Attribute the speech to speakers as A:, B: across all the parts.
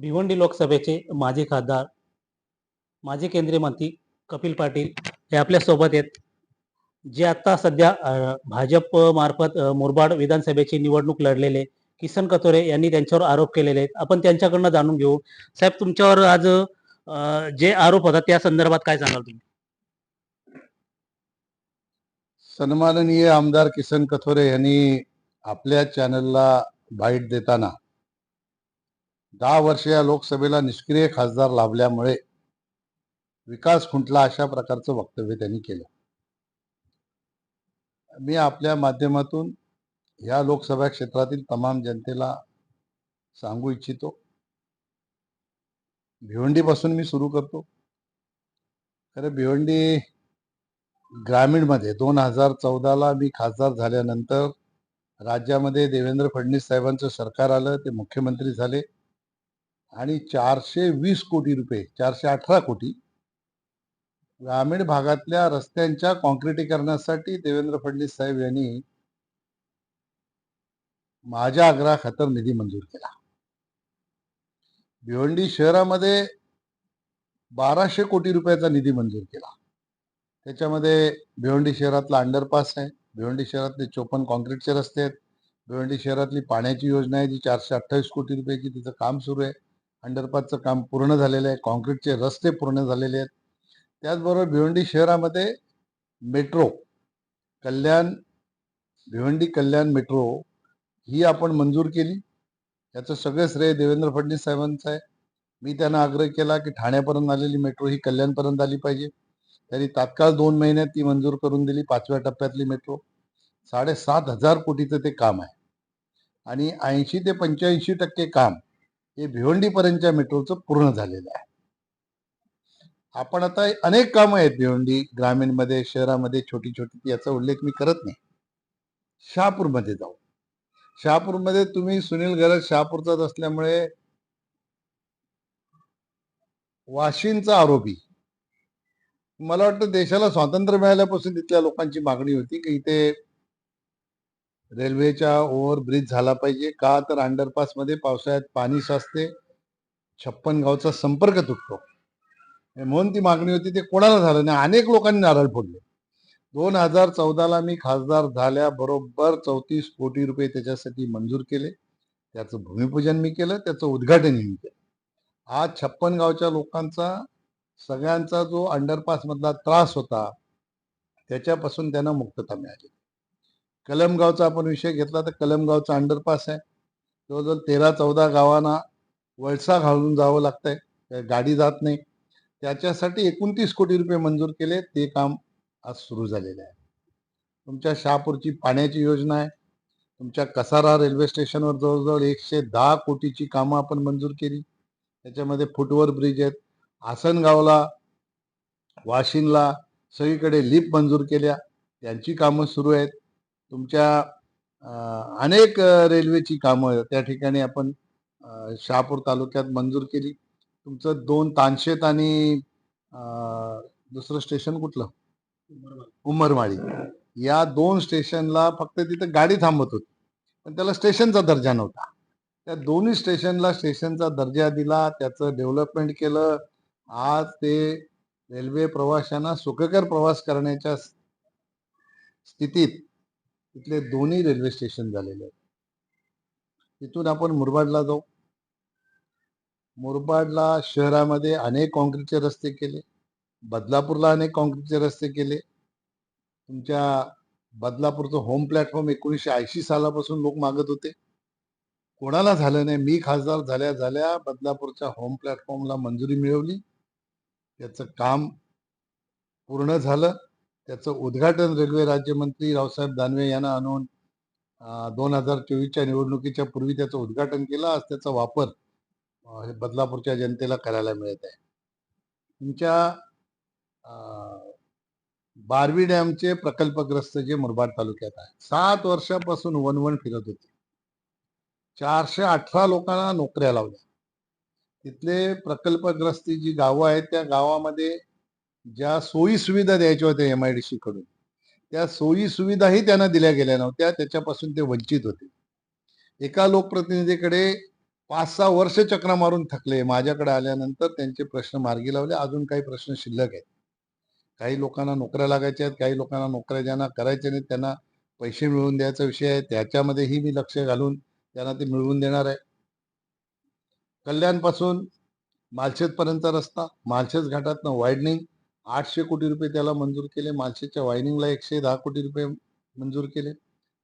A: भिवंडी लोकसभेचे माजी खासदार माजी केंद्रीय मंत्री कपिल पाटील हे आपल्यासोबत आहेत. जे आता सध्या भाजप मार्फत मुरबाड विधानसभेची निवडणूक लढलेले किसन कथोरे यांनी त्यांच्यावर आरोप केलेले आहेत. आपण त्यांच्याकडनं जाणून घेऊ. साहेब तुमच्यावर आज जे आरोप होतात त्या संदर्भात काय सांगाल तुम्ही?
B: सन्माननीय आमदार किसन कथोरे यांनी आपल्या चॅनलला बाईट देताना दहा वर्ष या लोकसभेला निष्क्रिय खासदार लाभल्यामुळे विकास खुंटला अशा प्रकारचं वक्तव्य त्यांनी केलं. मी आपल्या माध्यमातून या लोकसभा क्षेत्रातील तमाम जनतेला सांगू इच्छितो. भिवंडीपासून मी सुरू करतो. खरं भिवंडी ग्रामीणमध्ये दोन हजार चौदाला मी खासदार झाल्यानंतर राज्यामध्ये देवेंद्र फडणवीस साहेबांचं सरकार आलं ते मुख्यमंत्री झाले. आणि चारशे वीस कोटी रुपये चारशे अठरा कोटी ग्रामीण भागातल्या रस्त्यांच्या कॉन्क्रिटीकरणासाठी देवेंद्र फडणवीस साहेब यांनी माझ्या आग्रहाखातर निधी मंजूर केला. भिवंडी शहरामध्ये बाराशे कोटी रुपयाचा निधी मंजूर केला. त्याच्यामध्ये भिवंडी शहरातला अंडरपास आहे. भिवंडी शहरातले चोपन्न कॉन्क्रीटचे रस्ते आहेत. भिवंडी शहरातली पाण्याची योजना आहे जी चारशे अठ्ठावीस कोटी रुपयाची तिचं काम सुरू आहे. अंडरपासचं काम पूर्ण झालेलं आहे. कॉन्क्रीटचे रस्ते पूर्ण झालेले आहेत. त्याचबरोबर भिवंडी शहरामध्ये मेट्रो कल्याण भिवंडी कल्याण मेट्रो ही आपण मंजूर केली. याचं सगळं श्रेय देवेंद्र फडणवीस साहेबांचं आहे. मी त्यांना आग्रह केला की ठाण्यापर्यंत आलेली मेट्रो ही कल्याणपर्यंत आली पाहिजे. त्यांनी तात्काळ दोन महिन्यात ती मंजूर करून दिली. पाचव्या टप्प्यातली मेट्रो साडेसात हजार कोटीचं ते काम आहे. आणि ऐंशी ते पंच्याऐंशी टक्के काम हे भिवंडीपर्यंतच्या मेट्रोचं पूर्ण झालेलं आहे. आपण आता अनेक कामं आहेत भिवंडी ग्रामीणमध्ये शहरामध्ये छोटी छोटी याचा उल्लेख मी करत नाही. शहापूरमध्ये जाऊ. शहापूरमध्ये तुम्ही सुनील गरज शहापूरचाच असल्यामुळे वाशींचा आरोपी. मला वाटतं देशाला स्वातंत्र्य मिळाल्यापासून तिथल्या लोकांची मागणी होती की इथे रेल्वेच्या ओव्हर ब्रिज झाला पाहिजे. का तर अंडरपासमध्ये पावसाळ्यात पाणी साचते छप्पन गावचा संपर्क तुटतो. म्हणून ती मागणी होती ते कोणाला झालं नाही. अनेक लोकांनी नारळ फोडले. दोन हजार चौदाला मी खासदार झाल्याबरोबर चौतीस कोटी रुपये त्याच्यासाठी मंजूर केले. त्याचं भूमिपूजन मी केलं त्याचं उद्घाटनही मी केलं. आज छप्पन गावच्या लोकांचा सगळ्यांचा जो अंडरपासमधला त्रास होता त्याच्यापासून त्यांना मुक्तता मिळाली. कलमगावचा आपण विषय घेतला तर कलमगावचा अंडरपास आहे. जवळजवळ तेरा चौदा गावांना वळसा घालून जावं लागतंय. गाडी जात नाही. त्याच्यासाठी एकोणतीस कोटी रुपये मंजूर केले. ते काम आज सुरू झालेलं आहे. तुमच्या शहापूरची पाण्याची योजना आहे. तुमच्या कसारा रेल्वे स्टेशनवर जवळजवळ एकशे दहा कोटीची कामं आपण मंजूर केली. त्याच्यामध्ये फुटवर ब्रिज आहेत. आसनगावला वाशिनला सगळीकडे लिप मंजूर केल्या. त्यांची कामं सुरू आहेत. तुमच्या अनेक रेल्वेची कामं त्या ठिकाणी आपण शहापूर तालुक्यात मंजूर केली. तुमचं दोन तानशेत आणि दुसरं स्टेशन कुठलं? उमरमाळी. या दोन स्टेशनला फक्त तिथं गाडी थांबत होती. पण त्याला स्टेशनचा दर्जा नव्हता. त्या दोन्ही स्टेशनला स्टेशनचा दर्जा दिला त्याचं डेव्हलपमेंट केलं. आज ते रेल्वे प्रवाशांना सुखकर प्रवास करण्याच्या स्थितीत तिथले दोन्ही रेल्वे स्टेशन झालेले आहेत. तिथून आपण मुरबाडला जाऊ. मुरबाडला शहरामध्ये अनेक कॉन्क्रीटचे रस्ते केले. बदलापूरला अनेक कॉन्क्रीटचे रस्ते केले. तुमच्या बदलापूरचं होम प्लॅटफॉर्म एकोणीसशे ऐंशी सालापासून लोक मागत होते. कोणाला झालं नाही? मी खासदार झाल्या झाल्या बदलापूरच्या होम प्लॅटफॉर्मला मंजुरी मिळवली. त्याचं काम पूर्ण झालं. त्याचं उद्घाटन रेल्वे राज्यमंत्री रावसाहेब दानवे यांना आणून दोन हजार चोवीसच्या निवडणुकीच्या पूर्वी त्याचं उद्घाटन केलं. आज त्याचा वापर हे बदलापूरच्या जनतेला करायला मिळत आहे. तुमच्या बारवी डॅमचे प्रकल्पग्रस्त जे मुरबाड तालुक्यात आहे सात वर्षापासून वन वन फिरत होते. चारशे अठरा लोकांना नोकऱ्या लावल्या. तिथले प्रकल्पग्रस्ती जी गावं आहेत त्या गावामध्ये ज्या सोयी सुविधा द्यायच्या होत्या एम आय डी सी कडून त्या सोयी सुविधाही त्यांना दिल्या गेल्या नव्हत्या त्याच्यापासून ते वंचित होते. एका लोकप्रतिनिधीकडे पाच सहा वर्ष चक्र मारून थकले माझ्याकडे आल्यानंतर त्यांचे प्रश्न मार्गी लावले अजून काही प्रश्न शिल्लक आहेत. काही लोकांना नोकऱ्या लागायच्या आहेत काही लोकांना नोकऱ्या ज्यांना करायच्या नाहीत त्यांना पैसे मिळवून द्यायचा विषय आहे त्याच्यामध्येही मी लक्ष घालून त्यांना ते मिळवून देणार आहे. कल्याणपासून मालशेज रस्ता मालशेज घाटातनं वायडनिंग आठशे कोटी रुपये त्याला मंजूर केले. मालशेजच्या वायनिंगला एकशे दहा कोटी रुपये मंजूर केले.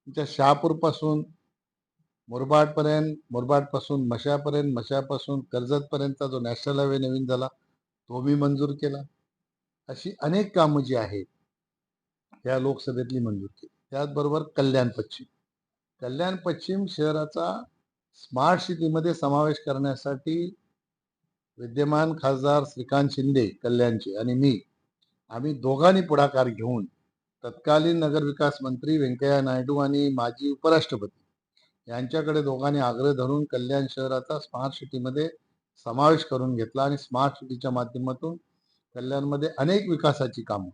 B: त्या शहापूरपासून मुरबाडपर्यंत मुरबाडपासून मशापर्यंत मशापासून कर्जतपर्यंतचा जो नॅशनल हायवे नवीन झाला तो मी मंजूर केला. अशी अनेक कामं जी आहेत त्या लोकसभेतली मंजूर केली. त्याचबरोबर कल्याण पश्चिम. कल्याण पश्चिम शहराचा स्मार्ट सिटीमध्ये समावेश करण्यासाठी विद्यमान खासदार श्रीकांत शिंदे कल्याणचे आणि मी आम्ही दोघांनी पुढाकार घेऊन तत्कालीन नगरविकास मंत्री व्यंकय्या नायडू आणि माजी उपराष्ट्रपती यांच्याकडे दोघांनी आग्रह धरून कल्याण शहराचा स्मार्ट सिटीमध्ये समावेश करून घेतला आणि स्मार्ट सिटीच्या माध्यमातून कल्याणमध्ये अनेक विकासाची कामं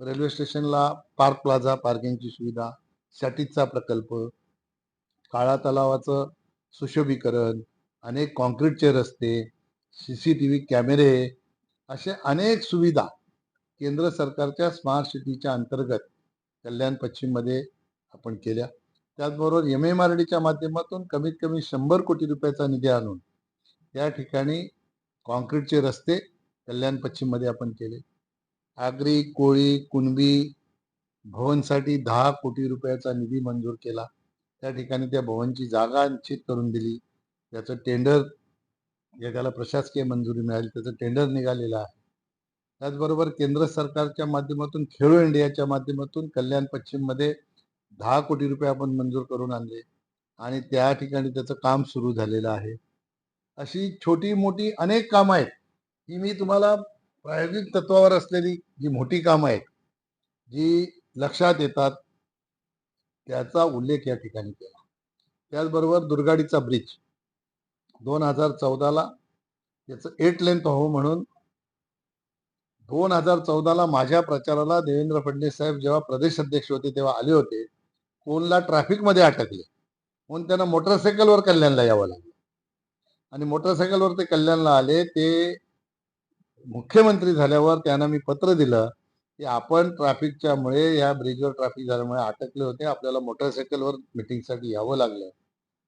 B: रेल्वे स्टेशनला पार्क प्लाझा पार्किंगची सुविधा सॅटिसचा प्रकल्प काळा तलावाचं सुशोभीकरण अनेक कॉन्क्रीटचे रस्ते सी सी टी व्ही कॅमेरे असे अनेक सुविधा केंद्र सरकारच्या स्मार्ट सिटीच्या अंतर्गत कल्याण पश्चिममध्ये आपण केल्या. त्याचबरोबर एम एम आर डीच्या माध्यमातून कमीत कमी शंभर कोटी रुपयाचा निधी आणून त्या ठिकाणी कॉन्क्रीटचे रस्ते कल्याण पश्चिममध्ये आपण केले. आगरी कोळी कुणबी भवनसाठी दहा कोटी रुपयाचा निधी मंजूर केला. त्या ठिकाणी त्या भवनची जागा निश्चित करून दिली. त्याचं टेंडर जे प्रशासकीय मंजुरी मिळाली त्याचं टेंडर निघालेलं आहे. त्याचबरोबर केंद्र सरकारच्या माध्यमातून खेळो इंडियाच्या माध्यमातून कल्याण पश्चिममध्ये दहा कोटी रुपये आपण मंजूर करून आणले आणि त्या ठिकाणी त्याचं काम सुरू झालेलं आहे. अशी छोटी मोठी अनेक कामं आहेत ही मी तुम्हाला प्रायोगिक तत्वावर असलेली जी मोठी कामं आहेत जी लक्षात येतात त्याचा उल्लेख या ठिकाणी केला. त्याचबरोबर दुर्गाडीचा ब्रिज दोन हजार चौदाला याचं एट लेंथ व्हावं म्हणून दोन हजार चौदाला माझ्या प्रचाराला देवेंद्र फडणवीस साहेब जेव्हा प्रदेश अध्यक्ष होते तेव्हा आले होते कोणला ट्रॅफिकमध्ये अटकले म्हणून त्यांना मोटरसायकलवर कल्याणला यावं लागलं. आणि मोटरसायकलवर ते कल्याणला आले ते मुख्यमंत्री झाल्यावर त्यांना मी पत्र दिलं की आपण ट्रॅफिकच्यामुळे या ब्रिजवर ट्रॅफिक झाल्यामुळे अटकले होते आपल्याला मोटरसायकलवर मिटिंगसाठी यावं लागलं.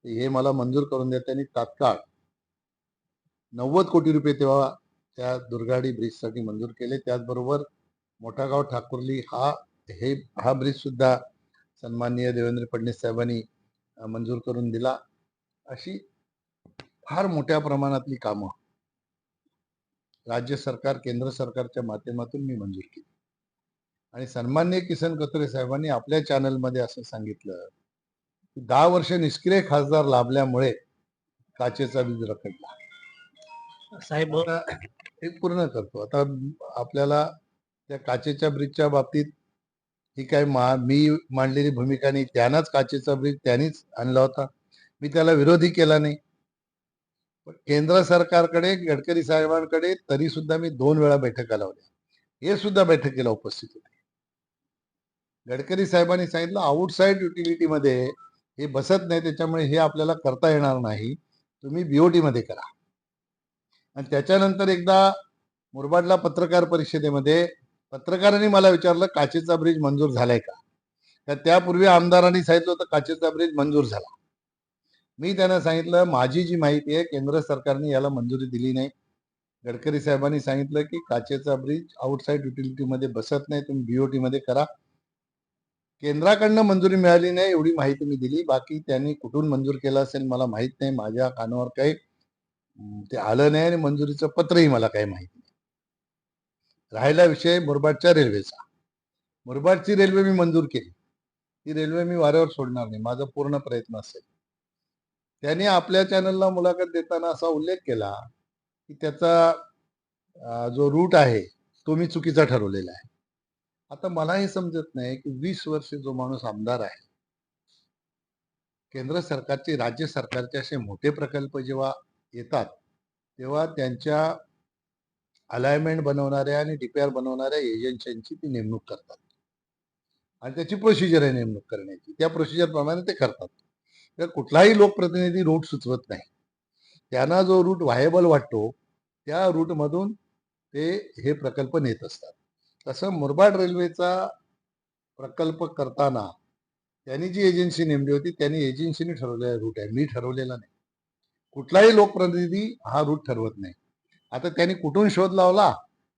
B: हे मला मंजूर करून द्या. त्यांनी तात्काळ नव्वद कोटी रुपये तेव्हा त्या दुर्गाडी ब्रिजसाठी मंजूर केले. त्याचबरोबर मोठागाव ठाकुर्ली हा हे हा ब्रिज सुद्धा सन्माननीय देवेंद्र फडणवीस साहेबांनी मंजूर करून दिला. अशी फार मोठ्या प्रमाणातली कामं राज्य सरकार केंद्र सरकारच्या माध्यमातून मी मंजूर केली. आणि सन्मान्य किसन कथोरे साहेबांनी आपल्या चॅनलमध्ये असं सांगितलं दहा वर्ष निष्क्रिय खासदार लाभल्यामुळे काचेचा वीज रखडला.
A: साहेब
B: हे पूर्ण करतो. आता आपल्याला त्या काचेच्या ब्रिजच्या बाबतीत ही काय मा मी मांडलेली भूमिका नाही. त्यानंच काचेचा ब्रिज त्यांनीच आणला होता. मी त्याला विरोधी केला नाही. पण केंद्र सरकारकडे गडकरी साहेबांकडे तरी सुद्धा मी दोन वेळा बैठका लावल्या. हे सुद्धा बैठकीला उपस्थित होते. गडकरी साहेबांनी सांगितलं आउटसाईड युटिलिटीमध्ये हे बसत नाही त्याच्यामुळे हे आपल्याला करता येणार नाही. तुम्ही बीओटी मध्ये करा. आणि त्याच्यानंतर एकदा मुरबाडला पत्रकार परिषदेमध्ये पत्रकारांनी मला विचारलं काचेचा ब्रिज मंजूर झालाय का? तर त्यापूर्वी आमदारांनी सांगितलं होतं काचेचा ब्रिज मंजूर झाला. मी त्यांना सांगितलं माझी जी माहिती आहे केंद्र सरकारने याला मंजुरी दिली नाही. गडकरी साहेबांनी सांगितलं की काचेचा ब्रिज आउटसाईड युटिलिटीमध्ये बसत नाही तुम्ही बीओटी मध्ये करा. केंद्राकडनं मंजुरी मिळाली नाही एवढी माहिती मी दिली. बाकी त्यांनी कुठून मंजूर केला असेल मला माहीत नाही. माझ्या कानावर काही ते आलं नाही आणि मंजुरीचं पत्रही मला काही माहीत नाही. राहिला विषय मुरबाडच्या रेल्वेचा. मुरबाडची रेल्वे मी मंजूर केली. ती रेल्वे मी वाऱ्यावर सोडणार नाही. माझा पूर्ण प्रयत्न असेल. त्यांनी आपल्या चॅनलला मुलाखत देताना असा उल्लेख केला की त्याचा जो रूट आहे तो मी चुकीचा ठरवलेला आहे. आता मला हे समजत नाही की वीस वर्ष जो माणूस आमदार आहे केंद्र सरकारचे राज्य सरकारचे असे मोठे प्रकल्प जेव्हा येतात तेव्हा त्यांच्या अलाइनमेंट बनवणाऱ्या आणि डीपीआर बनवणाऱ्या एजन्सींची ती नेमणूक करतात. आणि त्याची प्रोसिजर आहे नेमणूक करण्याची. त्या प्रोसिजर प्रमाणे ते करतात. तर कुठलाही लोकप्रतिनिधी रूट सुचवत नाही. त्यांना जो रूट व्हायबल वाटतो त्या रूटमधून ते हे प्रकल्प नेत असतात. तसं मुरबाड रेल्वेचा प्रकल्प करताना त्यांनी जी एजन्सी नेमली होती त्यांनी एजन्सीने ठरवलेला रूट आहे. मी ठरवलेला नाही. कुठलाही लोकप्रतिनिधी हा रूट ठरवत नाही. आता त्यांनी कुठून शोध लावला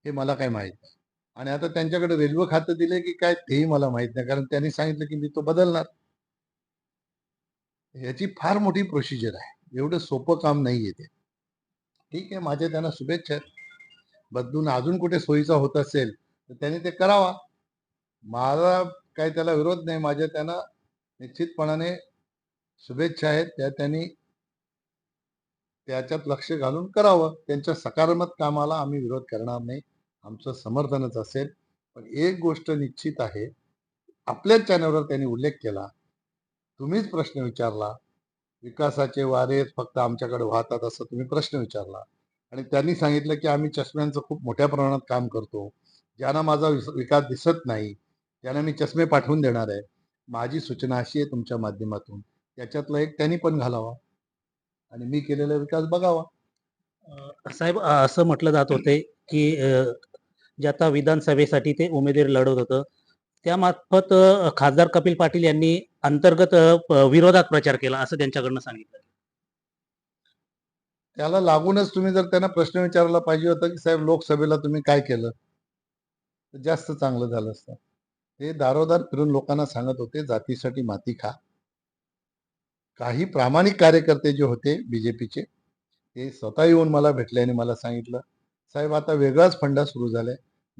B: हे मला काही माहीत नाही. आणि आता त्यांच्याकडे रेल्वे खातं दिले की काय तेही मला माहीत नाही. कारण त्यांनी सांगितलं की मी तो बदलणार. याची फार मोठी प्रोसिजर आहे. एवढं सोपं काम नाही ते. ठीक आहे माझ्या त्यांना शुभेच्छा आहेत. बदलून अजून कुठे सोयीचा होत असेल तर त्यांनी ते करावा. माझा काही त्याला विरोध नाही. माझ्या त्यांना निश्चितपणाने शुभेच्छा आहेत. त्या त्यांनी त्याच्यात लक्ष घालून करावं. त्यांच्या सकारात्मक कामाला आम्ही विरोध करणार नाही. आमचं समर्थनच असेल. पण एक गोष्ट निश्चित आहे. आपल्याच चॅनलवर त्यांनी उल्लेख केला. तुम्हीच प्रश्न विचारला. विकासाचे वारे फक्त आमच्याकडे वाहतात असं तुम्ही प्रश्न विचारला. आणि त्यांनी सांगितलं की आम्ही चष्म्यांचं खूप मोठ्या प्रमाणात काम करतो. ज्यांना माझा विकास दिसत नाही त्यांना मी चष्मे पाठवून देणार आहे. माझी सूचना अशी आहे तुमच्या माध्यमातून. त्याच्यातला एक त्यांनी पण घालावा. आणि मी केलेला विकास बघावा.
A: साहेब असं म्हटलं जात होते की जे आता विधानसभेसाठी ते उमेदवारी लढवत होतं त्यामार्फत खासदार कपिल पाटील यांनी अंतर्गत विरोधात प्रचार केला असं त्यांच्याकडनं सांगितलं.
B: त्याला लागूनच तुम्ही जर त्यांना प्रश्न विचारला पाहिजे होता की साहेब लोकसभेला तुम्ही काय केलं? तर जास्त चांगलं झालं असतं. ते दारोदार फिरून लोकांना सांगत होते जातीसाठी माती खा. काही प्रामाणिक कार्यकर्ते जे होते बीजेपीचे ते स्वतः येऊन मला भेटले आणि मला सांगितलं साहेब आता वेगळाच फंडा सुरू झालाय.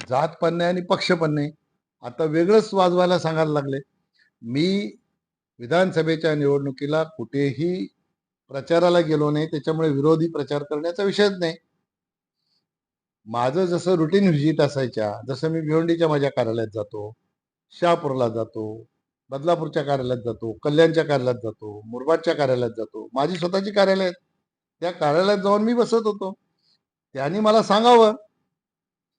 B: जात पण नाही आणि पक्ष पण नाही. आता वेगळंच वाजवायला सांगायला लागले. मी विधानसभेच्या निवडणुकीला कुठेही प्रचाराला गेलो नाही. त्याच्यामुळे विरोधी प्रचार करण्याचा विषयच नाही. माझं जसं रुटीन व्हिजिट असायच्या जसं मी भिवंडीच्या माझ्या कार्यालयात जातो शहापूरला जातो बदलापूरच्या कार्यालयात जातो कल्याणच्या कार्यालयात जातो मुरबाडच्या कार्यालयात जातो माझी स्वतःची कार्यालय आहेत. त्या कार्यालयात जाऊन मी बसत होतो. त्यांनी मला सांगावं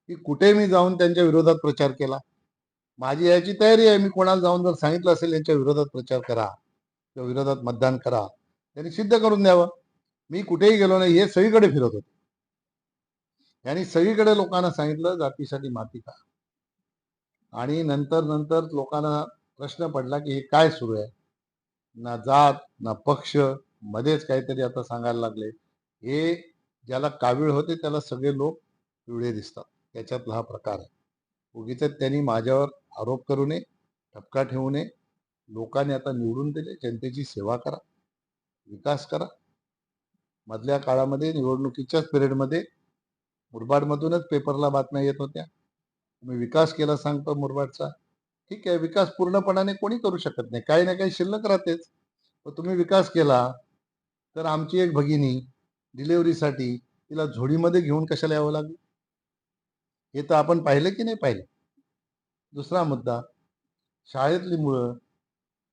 B: की कुठे मी जाऊन त्यांच्या विरोधात प्रचार केला. माझी याची तयारी आहे. मी कोणाला जाऊन जर सांगितलं असेल यांच्या विरोधात प्रचार करा किंवा विरोधात मतदान करा त्यांनी सिद्ध करून द्यावं. मी कुठेही गेलो नाही हे सगळीकडे फिरत होतो. यांनी सगळीकडे लोकांना सांगितलं जातीसाठी माती का? आणि नंतर नंतर लोकांना प्रश्न पडला की हे काय सुरू आहे? ना जात ना पक्ष मध्येच काहीतरी आता सांगायला लागले. हे ज्याला कावीळ होते त्याला सगळे लोक पिवळे दिसतात. त्याच्यातला हा प्रकार आहे. उगीच त्यांनी माझ्यावर आरोप करू नये ठपका ठेवू नये. लोकांनी आता निवडून दिले. जनतेची सेवा करा. विकास करा. मधल्या काळामध्ये निवडणुकीच्याच पिरियडमध्ये मुरबाडमधूनच पेपरला बातम्या येत होत्या. तुम्ही विकास केला सांगतो मुरबाडचा. ठीक आहे विकास पूर्णपणाने कोणी करू शकत नाही. काही ना काही शिल्लक राहतेच. पण तुम्ही विकास केला तर आमची एक भगिनी डिलेवरीसाठी तिला झोडीमध्ये घेऊन कशाला यावं लागलं? हे तर आपण पाहिलं की नाही पाहिलं? दुसरा मुद्दा शाळेतली मुलं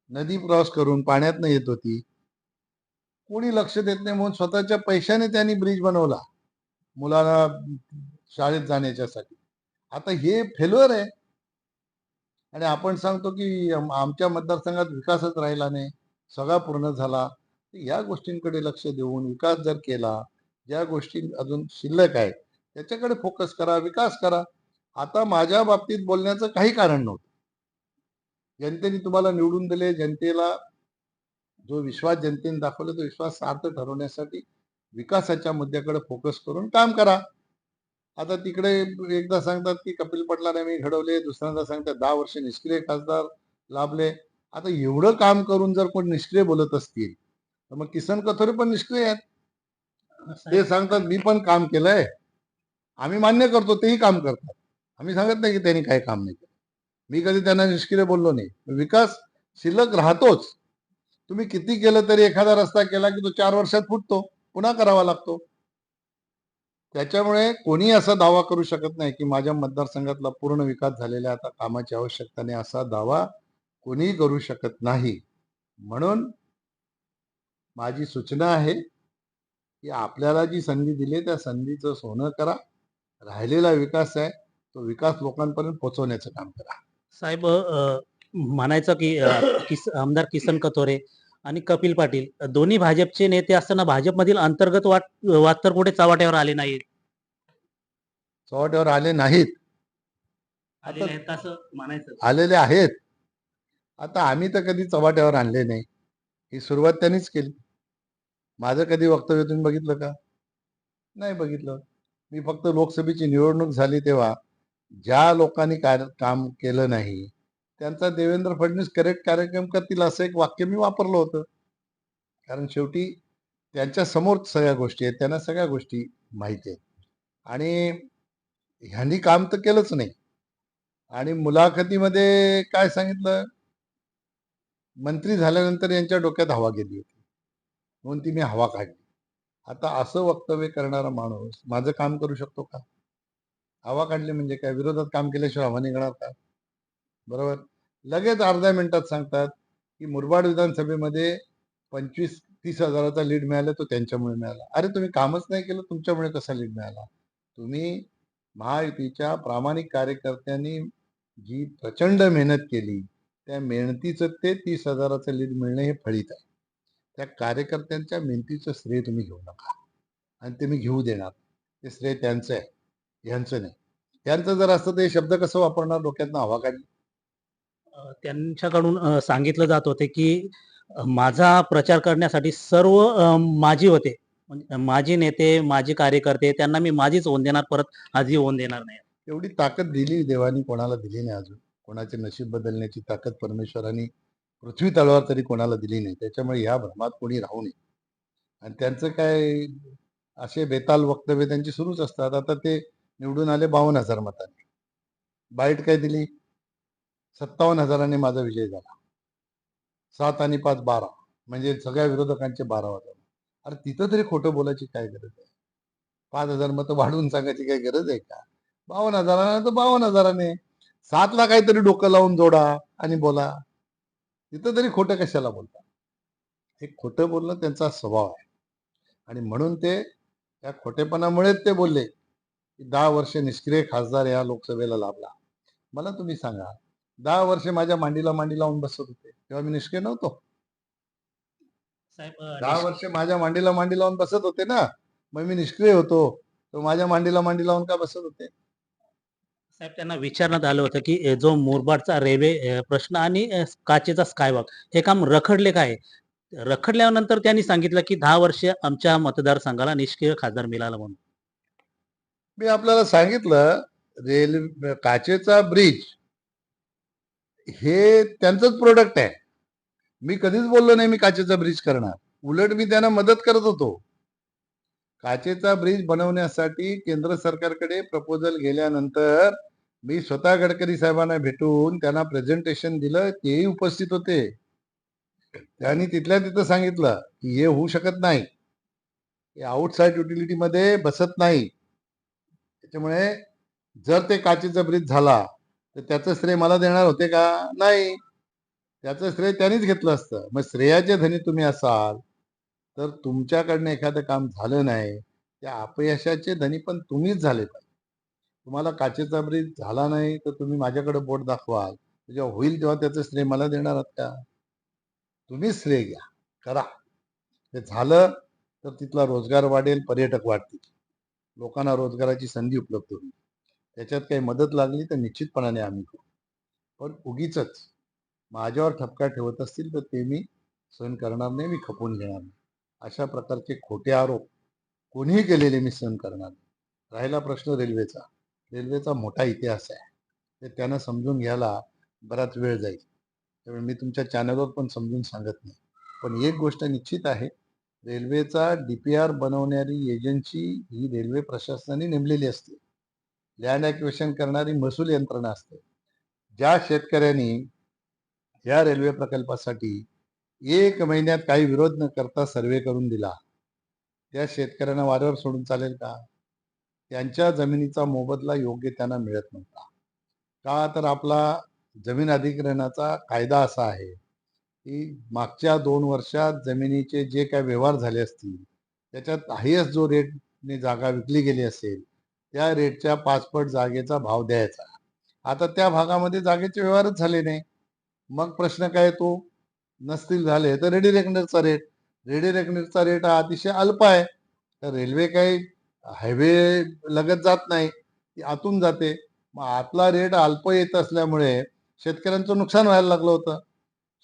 B: नदी क्रॉस करून पाण्यातनं येत होती. कोणी लक्ष देत नाही म्हणून स्वतःच्या पैशाने त्यांनी ब्रिज बनवला. मुलाला शाळेत जाण्याच्यासाठी. आता हे फेल्युअर आहे. आणि आपण सांगतो की आमच्या मतदारसंघात विकासच राहिला नाही. सगळा पूर्ण झाला. या गोष्टींकडे लक्ष देऊन विकास जर केला ज्या गोष्टी अजून शिल्लक आहे त्याच्याकडे फोकस करा विकास करा. आता माझ्या बाबतीत बोलण्याचं काही कारण नव्हतं. जनतेने तुम्हाला निवडून दिले जनतेला जो विश्वास जनतेने दाखवला तो विश्वास सार्थ ठरवण्यासाठी विकासाच्या मुद्द्याकडे फोकस करून काम करा. आता तिकडे एकदा सांगतात की कपिल पटलाने मी घडवले दुसऱ्यांदा सांगतात दहा वर्ष निष्क्रिय खासदार लाभले. आता एवढं काम करून जर कोण निष्क्रिय बोलत असतील तर मग किसन कथोरे पण निष्क्रिय आहेत. ते सांगतात मी पण काम केलंय. आम्ही मान्य करतो तेही काम करतात. आम्ही सांगत नाही की त्यांनी काही काम नाही केलं. मी कधी त्यांना निष्क्रिय बोललो नाही. विकास शिल्लक राहतोच. तुम्ही किती केलं तरी एखादा रस्ता केला की तो चार वर्षात फुटतो. पुन्हा करावा लागतो. त्याच्यामुळे कोणी असा दावा करू शकत नाही की माझ्या मतदारसंघातला पूर्ण विकास झालेला आता कामाची आवश्यकता नाही असा दावा कोणीही करू शकत नाही. म्हणून माझी सूचना आहे की आपल्याला जी संधी दिली त्या संधीचं सोनं करा. राहिलेला विकास आहे तो विकास लोकांपर्यंत पोहोचवण्याचं काम करा.
A: साहेब म्हणायचं की किस आमदार किसन कथोरे आणि कपिल पाटील. दोन्ही भाजपचे नेते असताना भाजपमधील अंतर्गत वाद वाद तर कुठे चव्हाट्यावर आले नाहीत.
B: चव्हाट्यावर आले नाहीत.
A: असं म्हणायचं.
B: आलेले आहेत. आता आम्ही तर कधी चव्हाट्यावर आणले नाही. ही सुरुवात त्यांनीच केली. माझं कधी वक्तव्य तुम्ही बघितलं का? नाही बघितलं. मी फक्त लोकसभेची निवडणूक झाली तेव्हा ज्या लोकांनी कार्य काम केलं नाही त्यांचा देवेंद्र फडणवीस करेक्ट कार्यक्रम करतील असं एक वाक्य मी वापरलं होतं. कारण शेवटी त्यांच्यासमोर सगळ्या गोष्टी आहेत त्यांना सगळ्या गोष्टी माहिती आहेत. आणि ह्यांनी काम तर केलंच नाही. आणि मुलाखतीमध्ये काय सांगितलं? मंत्री झाल्यानंतर यांच्या डोक्यात हवा गेली होती. म्हणून ती मी हवा काढली. आता असं वक्तव्य करणारा माणूस माझं काम करू शकतो का? हवा काढली म्हणजे काय? विरोधात काम केल्याशिवाय हवा निघणार का? बरोबर? लगेच अर्ध्या मिनिटात सांगतात की मुरबाड विधानसभेमध्ये पंचवीस तीस हजाराचा लीड मिळाला तो त्यांच्यामुळे मिळाला. अरे तुम्ही कामच नाही केलं तुमच्यामुळे कसा लीड मिळाला? तुम्ही महायुतीच्या प्रामाणिक कार्यकर्त्यांनी जी प्रचंड मेहनत केली त्या मेहनतीचं ते तीस हजाराचं लीड मिळणं हे फळीत आहे. त्या कार्यकर्त्यांच्या मेहनतीचं श्रेय तुम्ही घेऊ नका. आणि ते मी घेऊ देणार. ते श्रेय त्यांचं आहे यांचं नाही. यांचं जर असतं ते शब्द कसं वापरणार? डोक्यातनं हवा काढली.
A: त्यांच्याकडून सांगितलं जात होते की माझा प्रचार करण्यासाठी सर्व माझी होते. म्हणजे माझे नेते माझे कार्यकर्ते त्यांना मी माझीच ओन देणार परत आजही ओन देणार नाही.
B: एवढी ताकद दिली देवानी कोणाला दिली नाही अजून? कोणाचे नशीब बदलण्याची ताकद परमेश्वराने पृथ्वी तळवार तरी कोणाला दिली नाही. त्याच्यामुळे ह्या भ्रमात कोणी राहू नये. आणि त्यांचं काय असे बेताल वक्तव्य त्यांची सुरूच असतात. आता ते निवडून आले बावन्न हजार मतांनी. बाईट काय दिली? सत्तावन्न हजारांनी माझा विजय झाला. सात आणि पाच बारा. म्हणजे सगळ्या विरोधकांचे बारा हजार अरे तिथं तरी खोटं बोलायची काय गरज आहे? पाच हजार मतं वाढवून सांगायची काय गरज आहे का? बावन्न हजाराने तर बावन्न हजाराने. सातला काहीतरी डोकं लावून जोडा आणि बोला. तिथं तरी खोटं कशाला बोलता? हे खोटं बोलणं त्यांचा स्वभाव आहे. आणि म्हणून ते या खोटेपणामुळेच ते बोलले की दहा वर्ष निष्क्रिय खासदार या लोकसभेला लाभला. मला तुम्ही सांगा दहा वर्ष माझ्या मांडीला मांडी लावून बसत होते. तेव्हा मी निष्क्रिय नव्हतो. दहा वर्ष माझ्या मांडीला मांडी लावून बसत होते ना मग मी निष्क्रिय होतो. तर माझ्या मांडीला मांडी लावून का बसत होते?
A: साहेब त्यांना विचारण्यात आलं होतं की जो मुरबाडचा रेल्वे प्रश्न आणि काचेचा स्कायवॉक हे काम रखडले काय रखडल्यानंतर त्यांनी सांगितलं की दहा वर्ष आमच्या मतदारसंघाला निष्क्रिय खासदार मिळाला म्हणून.
B: मी आपल्याला सांगितलं रेल्वे काचेचा ब्रिज हे त्यांचंच प्रोडक्ट आहे. मी कधीच बोललो नाही मी काचेचा ब्रिज करणार. उलट मी त्यांना मदत करत होतो. काचेचा ब्रिज बनवण्यासाठी केंद्र सरकारकडे प्रपोजल गेल्यानंतर मी स्वतः गडकरी साहेबांना भेटून त्यांना प्रेझेंटेशन दिलं. तेही उपस्थित होते. त्यांनी तिथल्या तिथं सांगितलं की हे होऊ शकत नाही. हे आउटसाईड युटिलिटीमध्ये बसत नाही. त्याच्यामुळे जर ते काचेचा ब्रिज झाला तर त्याचं श्रेय मला देणार होते का? नाही. त्याचं श्रेय त्यांनीच घेतलं असतं. मग श्रेयाचे धनी तुम्ही असाल तर तुमच्याकडनं एखादं काम झालं नाही त्या अपयशाचे धनी पण तुम्हीच झाले पाहिजे. तुम्हाला काचेचा ब्रिज झाला नाही तर तुम्ही माझ्याकडे बोट दाखवाल. जेव्हा होईल तेव्हा त्याचं श्रेय मला देणार आहात का? तुम्हीच श्रेय घ्या. करा. ते झालं तर तिथला रोजगार वाढेल पर्यटक वाढतील. लोकांना रोजगाराची संधी उपलब्ध होईल. त्याच्यात काही मदत लागली तर निश्चितपणाने आम्ही करू. पण उगीच माझ्यावर ठपका ठेवत असतील तर ते मी सहन करणार नाही मी खपवून घेणार नाही. अशा प्रकारचे खोटे आरोप कोणीही केलेले मी सहन करणार नाही. राहिला प्रश्न रेल्वेचा. रेल्वेचा मोठा इतिहास आहे. ते त्यांना समजून घ्यायला बराच वेळ जाईल. त्यामुळे मी तुमच्या चॅनलवर पण समजून सांगत नाही. पण एक गोष्ट निश्चित आहे. रेल्वेचा डी पी आर बनवणारी एजन्सी ही रेल्वे प्रशासनाने नेमलेली असते. लँड ॲक्विशन करणारी महसूल यंत्रणा असते. ज्या शेतकऱ्यांनी या रेल्वे प्रकल्पासाठी एक महिन्यात काही विरोध न करता सर्वे करून दिला त्या शेतकऱ्यांना वाऱ्यावर सोडून चालेल का? त्यांच्या जमिनीचा मोबदला योग्य त्यांना मिळत नव्हता. का तर आपला जमीन अधिग्रहणाचा कायदा असा आहे की मागच्या दोन वर्षात जमिनीचे जे काय व्यवहार झाले असतील त्याच्यात हायेस्ट जो रेटने जागा विकली गेली असेल त्या रेटच्या पाचपट जागेचा भाव द्यायचा. आता त्या भागामध्ये जागेचे व्यवहारच झाले नाही. मग प्रश्न काय येतो नसतील झाले. तर रेडी रेकनरचा रेट रेडी रेकनरचा रेट हा अतिशय अल्प आहे. तर रेल्वे काही हायवे लगत जात नाही. ती आतून जाते. मग आतला रेट अल्प येत असल्यामुळे शेतकऱ्यांचं नुकसान व्हायला लागलं होतं.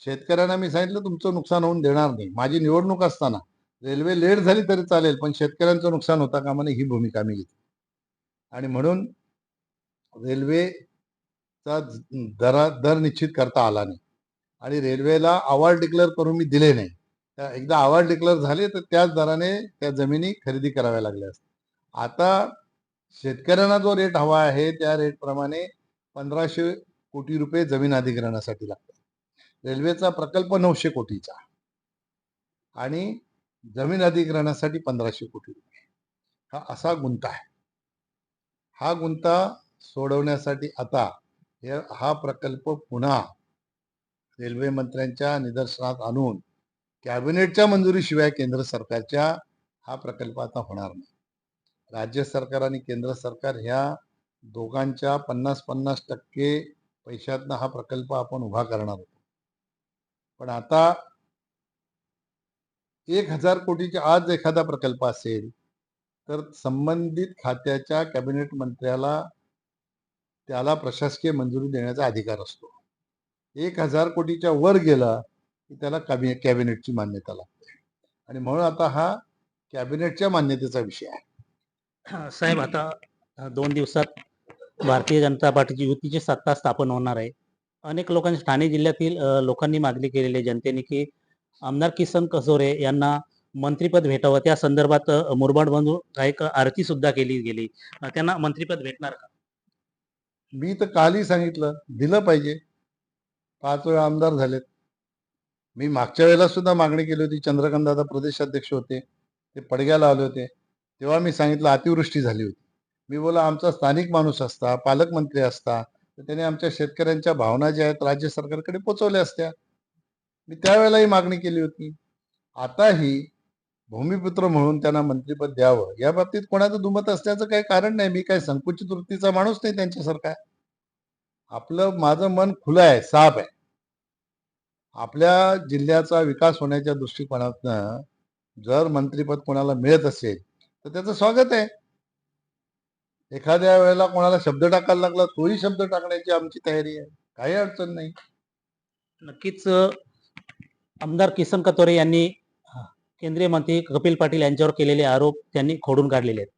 B: शेतकऱ्यांना मी सांगितलं तुमचं नुकसान होऊन देणार नाही. माझी निवडणूक असताना रेल्वे लेट झाली तरी चालेल पण शेतकऱ्यांचं नुकसान होता का म्हणे ही भूमिका मी घेतली आणि म्हणून रेल्वेचा दरा दर निश्चित करता आला नाही. आणि रेल्वेला अवॉर्ड डिक्लेअर करून मी दिले नाही. एकदा अवॉर्ड डिक्लेअर झाले तर त्याच दराने त्या जमिनी खरेदी कराव्या लागल्या असतात आता शेतकऱ्यांना जो रेट हवा आहे त्या रेटप्रमाणे पंधराशे कोटी रुपये जमीन अधिग्रहणासाठी लागतात. रेल्वेचा प्रकल्प नऊशे कोटीचा. आणि जमीन अधिग्रहणासाठी पंधराशे कोटी रुपये. हा असा गुंता आहे. हा गुंता सोडवण्यासाठी आता हे हा प्रकल्प पुन्हा रेल्वे मंत्र्यांच्या निदर्शनात आणून कॅबिनेटच्या मंजुरीशिवाय केंद्र सरकारच्या हा प्रकल्प आता होणार नाही. राज्य सरकार आणि केंद्र सरकार ह्या दोघांच्या पन्नास पन्नास टक्के पैशातनं हा प्रकल्प आपण उभा करणार होतो. पण आता एक हजार कोटीच्या आज एखादा प्रकल्प असेल तर संबंधित खात्याच्या कॅबिनेट मंत्र्याला त्याला प्रशासकीय मंजुरी देण्याचा अधिकार असतो. एक हजार कोटीच्या वर गेला की त्याला कॅबि कॅबिनेटची मान्यता लागते. आणि म्हणून आता हा कॅबिनेटच्या मान्यतेचा विषय आहे.
A: साहेब आता दोन दिवसात भारतीय जनता पार्टीची युतीची सत्ता स्थापन होणार आहे. अनेक लोकांनी ठाणे जिल्ह्यातील लोकांनी मागणी केलेली आहे जनतेने की आमदार किसन कसोरे यांना मंत्रीपद भेटावं. त्या संदर्भात मुरबाड बंधू एक आरती सुद्धा केली गेली. त्यांना मंत्रीपद भेटणार का?
B: मी तर कालही सांगितलं दिलं पाहिजे. पाच वेळा आमदार झालेत. मी मागच्या वेळेला सुद्धा मागणी केली होती चंद्रकांत दादा प्रदेशाध्यक्ष होते ते पडग्याला आले होते. तेव्हा मी सांगितलं अतिवृष्टी झाली होती. मी बोला आमचा स्थानिक माणूस असता पालकमंत्री असता तर त्याने आमच्या शेतकऱ्यांच्या भावना ज्या आहेत राज्य सरकारकडे पोचवल्या असत्या. मी त्यावेळेलाही मागणी केली होती. आताही भूमिपुत्र म्हणून त्यांना मंत्रीपद द्यावं. या बाबतीत कोणाचं दुमत असण्याचं काही कारण नाही. मी काही संकुचित वृत्तीचा माणूस नाही त्यांच्यासारखा. आपलं माझं मन खुलं आहे साफ आहे. आपल्या जिल्ह्याचा विकास होण्याच्या दृष्टिकोनातनं जर मंत्रीपद कोणाला मिळत असेल तर त्याचं स्वागत आहे. एखाद्या वेळेला कोणाला शब्द टाकायला लागला तोही शब्द टाकण्याची आमची तयारी आहे. काही अडचण नाही.
A: नक्कीच आमदार किसन कतोरे यांनी केंद्रीय मंत्री कपिल पाटील यांच्यावर केलेले आरोप त्यांनी खोडून काढलेले आहेत.